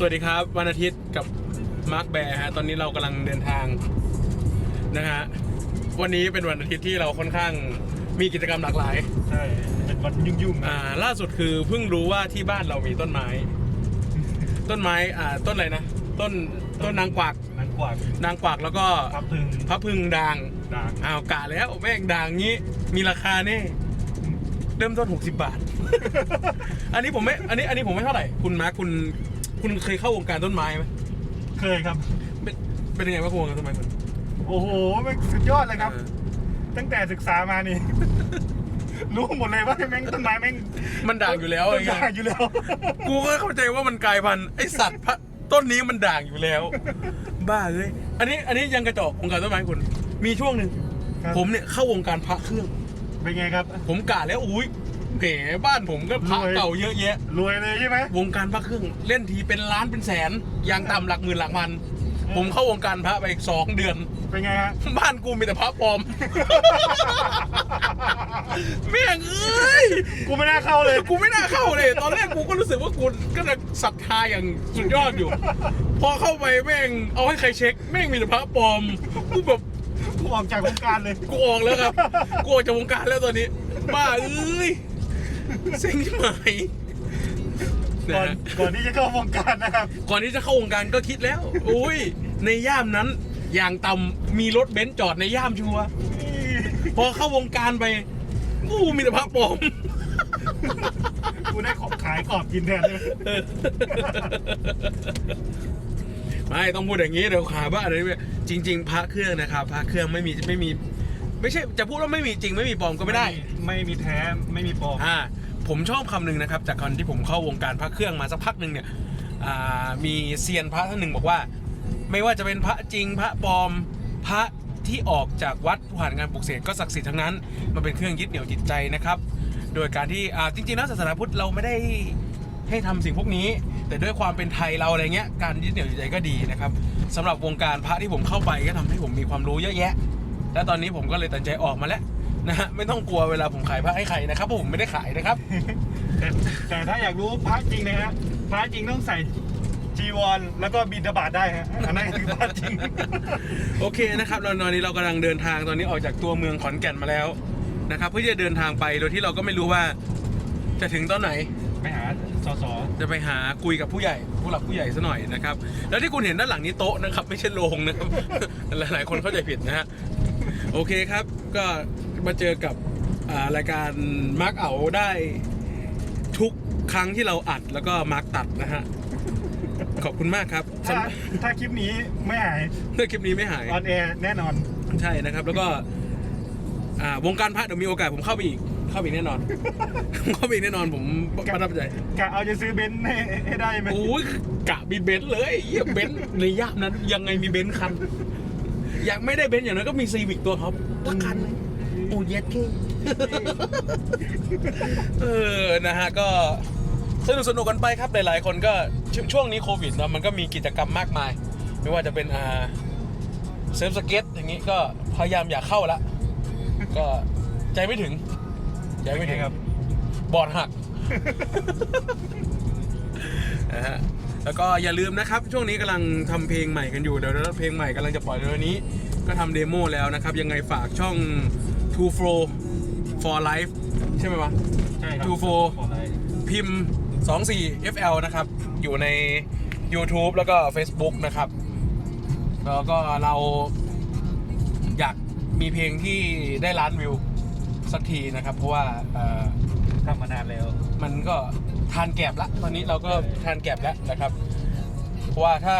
สวัสดีครับ วันอาทิตย์กับมาร์คแบร์ฮะตอนนี้เรากำลังเดินทางนะฮะวันนี้เป็นวันอาทิตย์ที่เราค่อนข้างมีกิจกรรมหลากหลาย ใช่เป็นวันยุ่งๆอ่าล่าสุดคือเพิ่งรู้ว่าที่บ้านเรามีต้นไม้ ต้นไม้อ่าต้นอะไรนะ ต้นต้นนางกวักนังกวาดนางกวักแล้วก็พับพึงพระพึงด่างด่างอ้าวกะแล้วแม่งด่างงี้ มีราคาแน่เริ่มต้น 60 บาท อันนี้ผมไม่อันนี้อันนี้ผมไม่เท่าไหร่ คุณมาร์คคุณ คุณเคยเข้าวงการต้นไม้ไหมเคยครับ เป็นเป็นยังไงบ้างวงการต้นไม้คุณโอ้โหแม่งสุดยอดเลยครับ เออตั้งแต่ศึกษามานี่ รู้หมดเลยว่าแม่งต้นไม้แม่งมันด่างอยู่แล้วต้ไอ้นเงี้ย ด่างอยู่แล้ว กูก็เข้าใจว่ามันกลายพันธุ์ไอสัตว์พระต้นนี้มันด่างอยู่แล้ว บ้าเลยอันนี้อันนี้ยังกระจอกวงการต้นไม้คุณมีช่วงหนึ่งครับ ผมเนี่ยเข้าวงการพระเครื่อง เป็นไงครับ ผมกะแล้วอุ้ย แหมบ้านผมก็พระรวยเก่าเยอะแยะ รวยเลยใช่ไหมวงการพระเครื่องเล่นทีเป็นล้านเป็นแสนอย่างต่ำหลักหมื่นหลักพัน ผมเข้าวงการพระไปอีกสองเดือน เป็นไงฮะ บ้านกูมีแต่พระปลอม แม่งเอ้ย กูไม่น่าเข้าเลย กูไม่น่าเข้าเลย ตอนแรกกูก็รู้สึกว่ากูก็จะศรัทธาอย่างสุดยอดอยู่ พอเข้าไปแม่งเอาให้ใครเช็ค แม่งมีแต่พระปลอม กูแบบ กูออกจากวงการเลย กูออกแล้วครับ กูออกจากวงการแล้วตอนนี้ บ้าเอ้ย เซ็งใหม่ก่อนก่อนที่จะเข้าวงการนะครับ ก่อนที่จะเข้าวงการก็คิดแล้วอุ้ยในย่ามนั้น อย่างต่ำมีรถเบนซ์จอดในย่ามชัวร์พอเข้าวงการไปกูมีแต่พระปลอม กูได้ของขายกรอบกินแทนเลยไม่ต้องพูดอย่างนี้เดี๋ยวขาบ้าอะไรเนี่ยจริง ๆ พระเครื่องนะครับพระเครื่องไม่มีไม่มี ไม่ใช่จะพูดว่าไม่มีจริงไม่มีปลอมก็ไม่ได้ ไม่มีแท้ไม่มีปลอม อ่า ผมชอบคำหนึ่งนะครับ จากการที่ผมเข้าวงการพระเครื่องมาสักพักหนึ่งเนี่ยมีเซียนพระท่านหนึ่งบอกว่า ไม่ว่าจะเป็นพระจริงพระปลอมพระที่ออกจากวัดผ่านงานปลุกเสกก็ศักดิ์สิทธิ์ทั้งนั้นมันเป็นเครื่องยึดเหนี่ยวจิตใจนะครับ โดยการที่จริงๆแล้วศาสนาพุทธเราไม่ได้ให้ทำสิ่งพวกนี้ แต่ด้วยความเป็นไทยเราอะไรเงี้ยการยึดเหนี่ยวจิตใจก็ดีนะครับสำหรับวงการพระที่ผมเข้าไปก็ทำให้ผมมีความรู้เยอะแยะ และตอนนี้ผมก็เลยตัดใจออกมาแล้ว นะฮะไม่ต้องกลัวเวลาผมขายพระให้ใครนะครับเพราะผมไม่ได้ขายนะครับ แต่แต่ถ้าอยากรู้พระจริงนะฮะพระจริงต้องใส่จีวรแล้วก็บินทบาทได้ฮะอันนั้นคือพระจริง โอเคนะครับเราตอนนี้เรากำลังเดินทางตอนนี้ออกจากตัวเมืองขอนแก่นมาแล้วนะครับเพื่อที่จะเดินทางไปโดยที่เราก็ไม่รู้ว่า จะถึงตอนไหน ไปหาสสจะไปหาคุยกับผู้ใหญ่ผู้หลักผู้ใหญ่ซะหน่อยนะครับ แล้วที่คุณเห็นด้านหลังนี้โต๊ะนะครับ ไม่ใช่โรงนะครับ หลายๆคนเข้าใจผิดนะฮะโอเคครับ ก็มาเจอกับอ่ารายการมาร์กเอาได้ทุกครั้งที่เราอัดแล้วก็มาร์กตัดนะฮะ ขอบคุณมากครับถ้าสำหรับถ้าคลิปนี้ไม่หายเพื่อคลิปนี้ไม่หายออนแอร์แน่นอน ใช่นะครับ แล้วก็อ่าวงการพระเดี๋ยวมีโอกาสผมเข้าไปอีกเข้าไปอีกแน่นอนเข้าไปอีกแน่นอนผมประทับใจกะเอาจะซื้อเบนซ์ให้ให้ได้ไหมโอ้ยกะมีเบนซ์เลยเหี้ยเบนซ์ในย่ามนั้นยังไงมีเบนซ์คัน อยากไม่ได้เบนซ์อย่างนั้นก็มีซีวิกตัวท็อปสักคันหนึ่งโอ้เย็ดเก้เออนะฮะก็สนุกสนุกกันไปครับหลายๆ คนก็ชช่วงนี้โควิดนะมันก็มีกิจกรรมมากมาย ไม่ว่าจะเป็นอ่าเซิร์ฟสเก็ตอย่างนี้ก็พยายามอยากเข้าละก็ใจไม่ถึง ใจไม่ถึงครับ บอดหักนะฮะ แล้วก็อย่าลืมนะครับ ช่วงนี้กำลังทำเพลงใหม่กันอยู่เดี๋ยวเพลงใหม่กำลังจะปล่อยเร็วๆนี้ ก็ทำเดโมแล้วนะครับ ยังไงฝากช่อง Two Flow for Life ใช่ไหมวะใช่ครับ Two Four พิมพ์ 24 FL นะครับ อยู่ใน YouTube แล้วก็ Facebook นะครับ แล้วก็เราอยากมีเพลงที่ได้ล้านวิวสักทีนะครับ เพราะว่าเอ่อ ทำมานานแล้ว มันก็ทานแกบละ ตอนนี้เราก็ทานแกบแล้วนะครับ เพราะว่าถ้า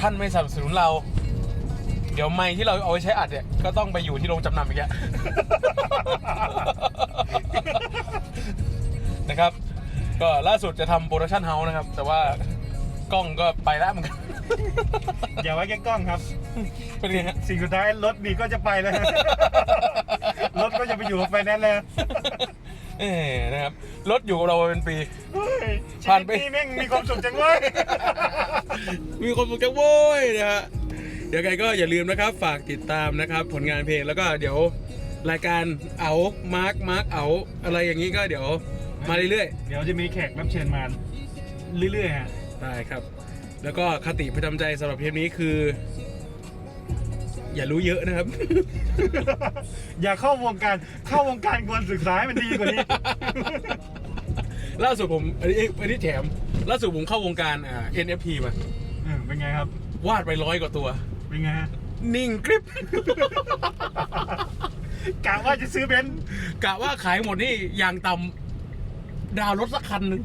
ท่านไม่สนับสนุนเรา เดี๋ยวไม้ที่เราเอาไว้ใช้อัดเนี่ย ก็ต้องไปอยู่ที่โรงจำนำอีกแล้ว นะครับ ก็ล่าสุดจะทำโปรดักชันเฮาส์นะครับ แต่ว่ากล้องก็ไปแล้วเหมือนกัน อย่าไว้แค่กล้องครับ เป็นไงฮะ สิ่งสุดท้ายรถนี่ก็จะไปแล้วรถก็จะไปอยู่กับไฟแนนซ์แล้ว เอ้นะครับรถอยู่กับเรามาเป็นปี เฮ้ยชีผ่านวิตไป นี่แม่งมีความสุขจังเว้ย มีคนสุขจังโว้ยนะฮะเดี๋ยวไงก็อย่าลืมนะครับ ฝากติดตามนะครับ ผลงานเพลงแล้วก็เดี๋ยวรายการเอามาร์คมาร์คเอาอะไรอย่างนี้ก็เดี๋ยวมาเรื่อยเดี๋ยวจะมีแขกรับเชิญมาเรื่อยๆฮะ ๆได้ครับ แล้วก็คติประจำใจสำหรับเทปนี้คือ อย่ารู้เยอะนะครับ อย่าเข้าวงการเข้าวงการควรศึกษาให้มันดีกว่านี้ ล่าสุดผมอันนี้อันนี้แถม ล่าสุดผมเข้าวงการอ่า NFT มาเออเป็นไงครับ วาดไปร้อยกว่าตัว เป็นไงฮะนิ่งกริบ กะว่าจะซื้อเบนซ์กะว่าขายหมดนี่อย่างต่ำดาวรถสักคันหนึ่ง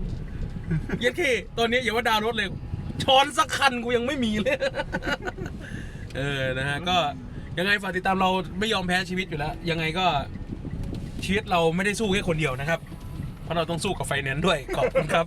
เย็ดเคตอนนี้อย่าว่าดาวรถเลย ช้อนสักคันกูยังไม่มีเลย เออนะฮะก็ยังไงฝากติดตามเราไม่ยอมแพ้ชีวิตอยู่แล้ว ยังไงก็ชีวิตเราไม่ได้สู้แค่คนเดียวนะครับ เพราะเราต้องสู้กับไฟแนนซ์ด้วยขอบคุณครับ